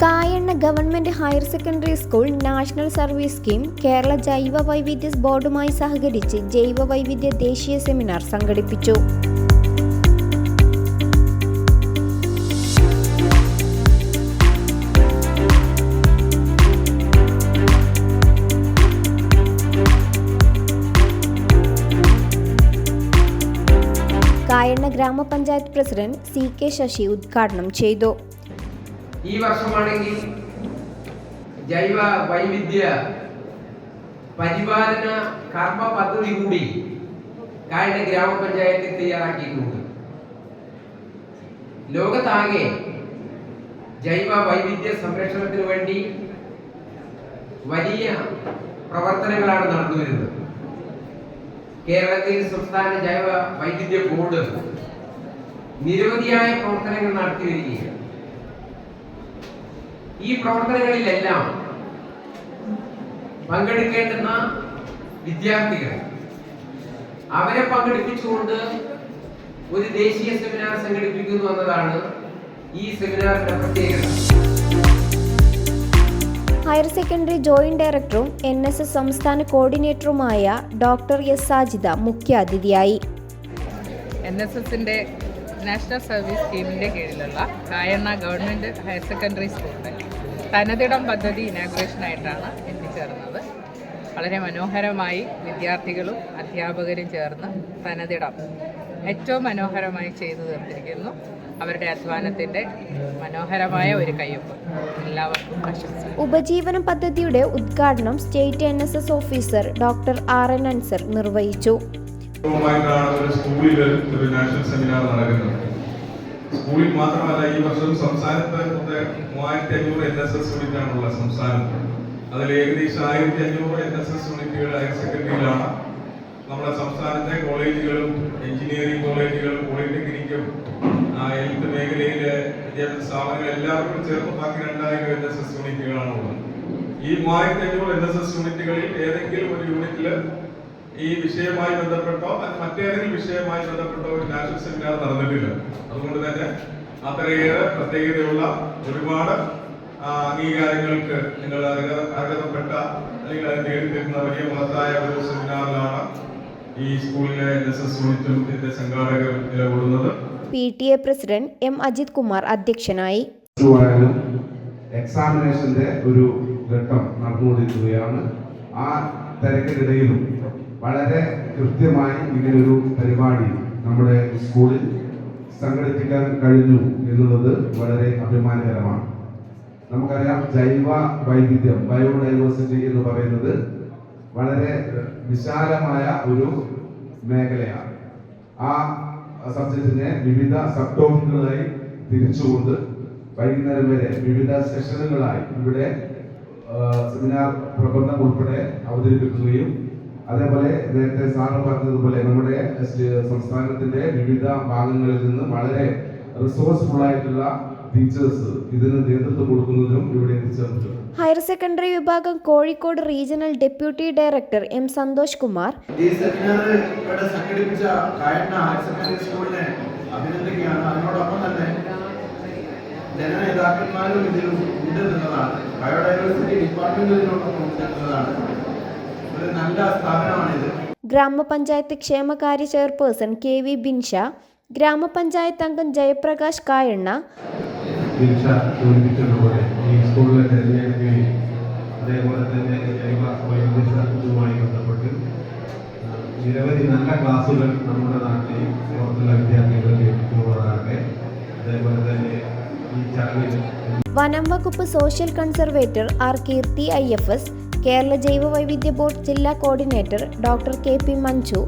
Higher secondary school national service scheme Kerala ജൈവ വൈവിധ്യ ബോർഡുമായി സഹകരിച്ച് ജൈവ വൈവിധ്യ ദേശീയ സെമിനാർ സംഘടിപ്പിച്ചു. കായണ്ണ ഗ്രാമപഞ്ചായത്ത് പ്രസിഡന്റ് സി കെ ശശി ഉദ്ഘാടനം ചെയ്തു. ഈ വർഷമാണെങ്കിൽ ജൈവ വൈവിധ്യ പരിപാലന കർമ്മ പദ്ധതി കൂടി കായിക ഗ്രാമപഞ്ചായത്തിൽ തയ്യാറാക്കിയിട്ടുണ്ട്. ലോകത്താകെ ജൈവ വൈവിധ്യ സംരക്ഷണത്തിന് വേണ്ടി വലിയ പ്രവർത്തനങ്ങളാണ് നടന്നു വരുന്നത്. കേരളത്തിൽ സംസ്ഥാന ജൈവ വൈവിധ്യ ബോർഡ് നിരവധിയായ പ്രവർത്തനങ്ങൾ നടത്തി വരികയാണ്. ഈ പ്രവർത്തനങ്ങളിലെല്ലാം പങ്കെടുക്കേണ്ടുന്ന വിദ്യാർത്ഥികൾ. അവരെ പങ്കെടുപ്പിച്ചുകൊണ്ട് ഒരു ദേശീയ സെമിനാർ സംഘടിപ്പിക്കുന്നു എന്നതാണ് ഈ സെമിനാറിന്റെ പ്രത്യേകത. ഹയർ സെക്കൻഡറി ജോയിന്റ് ഡയറക്ടറും എൻ എസ് എസ് സംസ്ഥാന കോർഡിനേറ്ററുമായ ഡോക്ടർ എസ് സാജിദ മുഖ്യാതിഥിയായി. എൻ എസ് എസിന്റെ നാഷണൽ സർവീസ് സ്കീമിന്റെ കീഴിലുള്ള കായണ്ണ ഗവൺമെന്റ് ഹയർ സെക്കൻഡറി സ്കൂളിന്റെ തനതിടം പദ്ധതി ഇനാഗ്രേഷനായിട്ടാണ് എത്തിച്ചേർന്നത്. വളരെ മനോഹരമായി വിദ്യാർത്ഥികളും അധ്യാപകരും ചേർന്ന് തനതിടം ഏറ്റവും മനോഹരമായി ചെയ്തു തീർത്തിരിക്കുന്നു. അവരുടെ അധ്വാനത്തിന്റെ മനോഹരമായ ഒരു കയ്യൊപ്പ്. എല്ലാവർക്കും ആശംസ ഉപജീവന പദ്ധതിയുടെ ഉദ്ഘാടനം state N S S officer doctor R N Ansar നിർവഹിച്ചു. സ്കൂളിൽ ഒരു നാഷണൽ സെമിനാർ നടക്കുന്നത്. സ്കൂളിൽ മാത്രമല്ല ഈ വർഷം സംസ്ഥാനത്ത് മൂവായിരത്തി അഞ്ഞൂറ് എൻ എസ് എസ് യൂണിറ്റാണുള്ള സംസ്ഥാനത്ത് അതിൽ ഏകദേശം ആയിരത്തി അഞ്ഞൂറ് എൻ എസ് എസ് യൂണിറ്റുകൾ ഹയർ സെക്കൻഡറിയിലാണ് നമ്മുടെ സംസ്ഥാനത്തെ കോളേജുകളും എഞ്ചിനീയറിംഗ് കോളേജുകളും പോളിടെക്നിക്കും ഹെൽത്ത് മേഖലയിലെ വിദ്യാഭ്യാസ സ്ഥാപനങ്ങൾ എല്ലാവർക്കും ചേർന്ന് ബാക്കി രണ്ടായിരം എൻ എസ് എസ് യൂണിറ്റുകളാണുള്ളത് ഈ മൂവായിരത്തി അഞ്ഞൂറ് എൻ എസ് എസ് യൂണിറ്റുകളിൽ ഏതെങ്കിലും ഒരു യൂണിറ്റിൽ ഈ വിഷയവുമായി ബന്ധപ്പെട്ടോ മറ്റേതെങ്കിലും വിഷയവുമായി ബന്ധപ്പെട്ട ഒരു നാഷണൽ സെമിനാർ നടന്നിട്ടില്ല. അതുകൊണ്ട് തന്നെ അത്രയേറെ പ്രത്യേകതയുള്ള ഒരുപാട് അംഗീകാരങ്ങൾക്ക് നിങ്ങൾ അർഹത അർഹതപ്പെട്ട അല്ലെങ്കിൽ അത് നേടിത്തരുന്ന വലിയ മഹത്തായ ഒരു സെമിനാറിലാണ് ഈ സ്കൂളിലെ എൻ എസ് എസ് യൂണിറ്റും ഇതിന്റെ സംഘാടകർ നിലകൊള്ളുന്നത്. P. T. A president M. Ajith Kumar അധ്യക്ഷനായി. എക്സാമിനേഷന്റെ ഒരു ഘട്ടം നടന്നുകൊണ്ടിരിക്കുകയാണ്. ആ തിരക്കിനിടയിലും വളരെ കൃത്യമായി ഇങ്ങനൊരു പരിപാടി നമ്മുടെ സ്കൂളിൽ സംഘടിപ്പിക്കാൻ കഴിഞ്ഞു എന്നുള്ളത് വളരെ അഭിമാനകരമാണ്. നമുക്കറിയാം ജൈവ വൈവിധ്യം ബയോഡൈവേഴ്സിറ്റി എന്ന് പറയുന്നത് വളരെ വിശാലമായ ഒരു മേഖലയാണ്. ആ സബ്ജക്റ്റിനെ വിവിധ സബ് ടോപ്പിക്കുകളായി തിരിച്ചുകൊണ്ട് വൈകുന്നേരം വരെ വിവിധ സെഷനുകളായി ഇവിടെ സെമിനാർ പ്രബന്ധം ഉൾപ്പെടെ അവതരിപ്പിക്കുകയും അതേപോലെ നേരത്തെ സാറ് പറഞ്ഞതുപോലെ നമ്മുടെ സംസ്ഥാനത്തിന്റെ വിവിധ ഭാഗങ്ങളിൽ നിന്ന് വളരെ റിസോഴ്സ്ഫുൾ ആയിട്ടുള്ള ടീച്ചേഴ്സ് ഇതിന് നേതൃത്വം കൊടുക്കുന്നതിനും ഇവിടെ ഹയർ സെക്കൻഡറി വിഭാഗം Kozhikode regional deputy director M Santhosh Kumar. ഈ സെമിനാർ ഇവിടെ സംഘടിപ്പിച്ച കായണ്ണ ഹയർ സെക്കൻഡറി സ്കൂളിനെ അഭിനന്ദിക്കുകയാണ്. അതിനോടൊപ്പം തന്നെ ജനനേതാക്കന്മാരും ഇതിൽ ഉണ്ട് ബയോഡൈവേഴ്സിറ്റി ഡിപ്പാർട്ട്മെന്റ് ഇതിനോടൊപ്പം ഉണ്ട് എന്നുള്ളതാണ് ഒരു നല്ല സ്ഥാപനമാണിത്. ഗ്രാമപഞ്ചായത്ത് ക്ഷേമകാര്യ ചെയർപേഴ്സൺ കെ വി ബിൻഷ ഗ്രാമപഞ്ചായത്ത് അംഗം ജയപ്രകാശ് കായണ്ണ ദിൽഷ സൂചിപ്പിച്ചതുപോലെ ഈ സ്കൂളിലെ തെരഞ്ഞെടുക്കുകയും അതേപോലെ തന്നെ ജൈവ വൈവിധ്യവുമായി ബന്ധപ്പെട്ട് ആ, നിരവധി നല്ല ക്ലാസുകൾ നമ്മുടെ നാട്ടിലെയും വിദ്യാർത്ഥികൾക്ക് ലഭിക്കുമാറാകട്ടെ അതേപോലെ തന്നെ വനം വകുപ്പ് social conservator R Keerthi I F S Kerala ജൈവ വൈവിധ്യ ബോർഡ് ജില്ലാ coordinator doctor K P Manju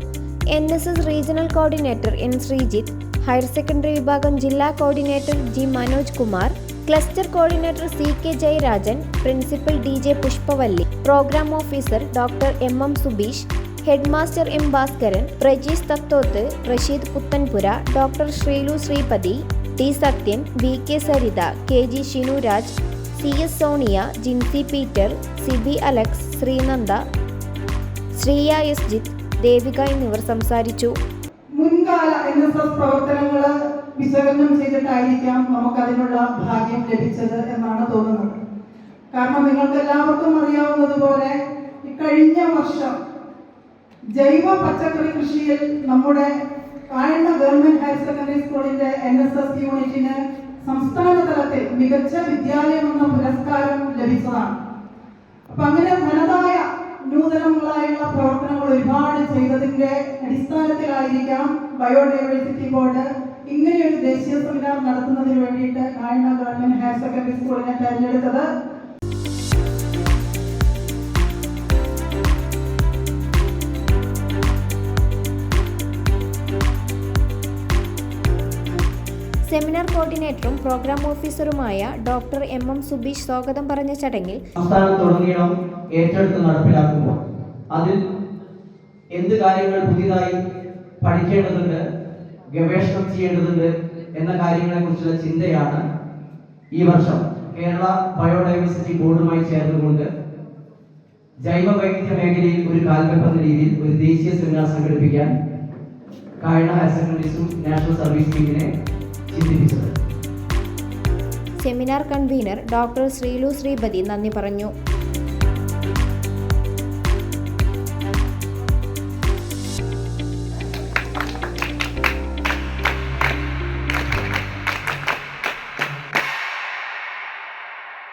N S S regional coordinator N Sreejith higher secondary വിഭാഗം ജില്ലാ coordinator G Manoj Kumar cluster coordinator C K Jayarajan principal D J Pushpavalli programme officer doctor M M Subeesh head master M Bhaskaran Prajeesh Thathoth Rasheed Puthanpura doctor Sreelu Sreepathi T Sathyan V K Saritha K G Shinuraj C S Sonia Jincy Peter Sibi Alex Sreenanda Sreeya S Jith Devika എന്നിവർ സംസാരിച്ചു. മുൻകാല N S S പ്രവർത്തനങ്ങൾ വിശകലനം ചെയ്തിട്ടായിരിക്കാം നമുക്കതിനുള്ള ഭാഗ്യം ലഭിച്ചത് എന്നാണ് തോന്നുന്നത്. കാരണം നിങ്ങൾക്ക് എല്ലാവർക്കും അറിയാവുന്നതുപോലെ കഴിഞ്ഞ വർഷം ജൈവ പച്ചക്കറി കൃഷിയിൽ നമ്മുടെ കായണ്ണ ഗവൺമെന്റ് ഹയർ സെക്കൻഡറി സ്കൂളിന്റെ എൻ എസ് എസ് യൂണിറ്റിന് സംസ്ഥാന തലത്തിൽ മികച്ച വിദ്യാലയം എന്ന പുരസ്കാരം ലഭിച്ചതാണ്. അപ്പൊ അങ്ങനെ ധനതായ നൂതനങ്ങളായുള്ള പ്രവർത്തനങ്ങൾ ഒരുപാട് ചെയ്തതിന്റെ അടിസ്ഥാനത്തിലായിരിക്കാം ബയോഡൈവേഴ്സിറ്റി ബോർഡ് ഇങ്ങനെയൊരു ദേശീയ സെമിനാർ നടത്തുന്നതിന് വേണ്ടിയിട്ട് കായണ്ണ ഗവൺമെന്റ് ഹയർ സെക്കൻഡറി സ്കൂളിനെ തെരഞ്ഞെടുത്തത്. സെമിനാർ കോർഡിനേറ്ററും പ്രോഗ്രാം ഓഫീസറുമായ ഡോക്ടർ എം എം സുബീഷ് സ്വാഗതം പറഞ്ഞ ചടങ്ങിൽ സംസ്ഥാനത്തുടനീളം ഏറ്റെടുത്ത് നടപ്പിലാക്കുമ്പോൾ അതിൽ എന്ത് കാര്യങ്ങൾ പുതിയതായി പഠിക്കേണ്ടതുണ്ട് ഗവേഷണം ചെയ്യേണ്ടതുണ്ട് എന്ന കാര്യങ്ങളെക്കുറിച്ചുള്ള ചിന്തയാണ് ഈ വർഷം കേരള ബയോഡൈവേഴ്സിറ്റി ബോർഡുമായി ചേർന്നുകൊണ്ട് ജൈവ വൈവിധ്യ മേഖലയിൽ ഒരു കാൽവെപ്പെന്ന രീതിയിൽ ഒരു ദേശീയ സെമിനാർ സംഘടിപ്പിക്കാൻ Kayanna higher secondary school national service ടീമിനെ seminar convener doctor Sreelu Sreepathi നന്ദി പറഞ്ഞു.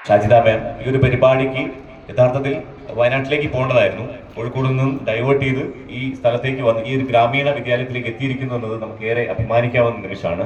ഷാജിദ മാം ഈ ഒരു പരിപാടിക്ക് യഥാർത്ഥത്തിൽ വയനാട്ടിലേക്ക് പോകേണ്ടതായിരുന്നു. കോഴിക്കോട് നിന്നും ഡൈവേർട്ട് ചെയ്ത് ഈ സ്ഥലത്തേക്ക് വന്ന് ഈ ഒരു ഗ്രാമീണ വിദ്യാലയത്തിലേക്ക് എത്തിയിരിക്കുന്നു എന്നത് നമുക്ക് ഏറെ അഭിമാനിക്കാവുന്ന നിമിഷമാണ്.